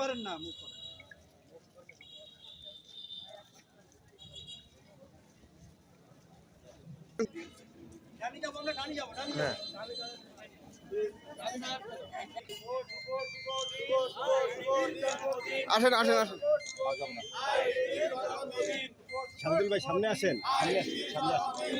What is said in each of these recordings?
করেন না মুখ করেন। যাব। আসেন আসেন আসেন। শামদুল ভাই সামনে আসেন সামনে আসেন,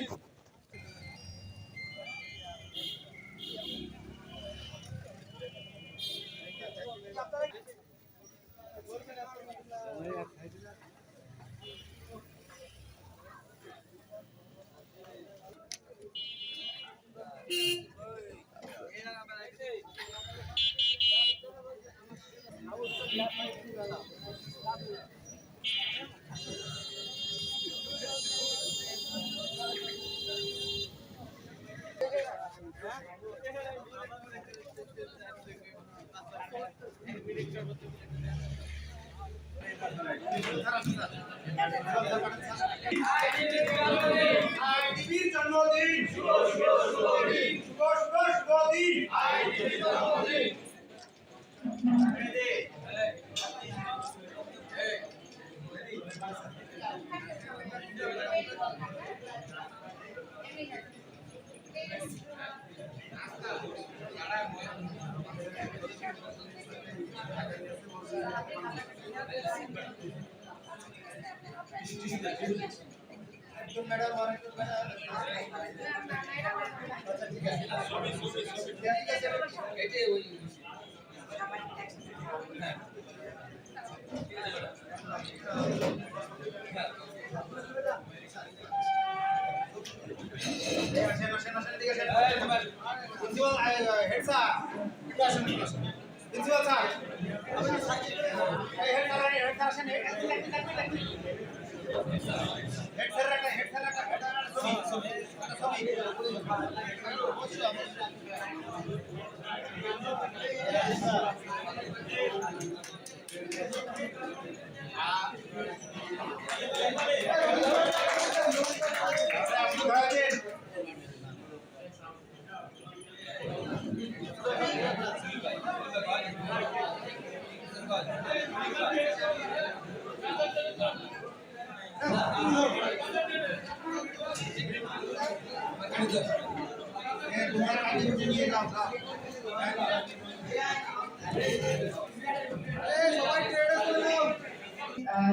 আইডিবির জন্মদিন। শুভ শুভ শুভ দিন। শুভ জন্মদিন। আসেন আসেন আসেন এদিকে আসেন প্রিন্সিপাল হেড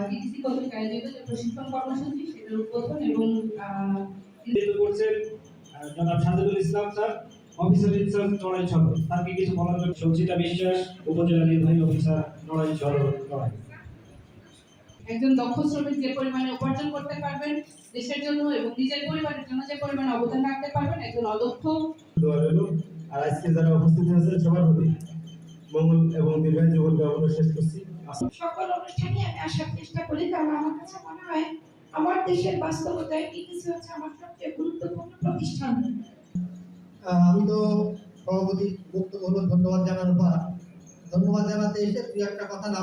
ডিটিসি কর্তৃক আয়োজিত যে প্রশিক্ষণ কর্মসূচি সেটার উদ্বোধন এবং করছেন জনাব Sajedul Islam sir officer in charge নড়াই সদর। তাকে কিছু বলার জন্য সঞ্চিতা বিশ্বাস উপজেলা নির্বাহী অফিসার নড়াই সদর নড়াই একজন দক্ষ শ্রমিক যে পরিমাণে উপার্জন করতে পারবেন দেশের জন্য এবং নিজের পরিবারের জন্য যে পরিমাণে অবদান রাখতে পারবেন একজন অদক্ষ আর আজকে যারা উপস্থিত হয়েছেন সবার প্রতি মঙ্গল এবং দীর্ঘায়ু জীবন কামনা শেষ করছি। সকল অনুষ্ঠানে আমি আসার চেষ্টা করি কারণ আমার কাছে মনে হয় আমার দেশের বাস্তবতায় টিটিসি হচ্ছে আমার সবচেয়ে গুরুত্বপূর্ণ প্রতিষ্ঠান। আমি তো সভাপতি বক্তব্য ধন্যবাদ জানানোর পর ধন্যবাদ জানাতে এসে দুই একটা কথা না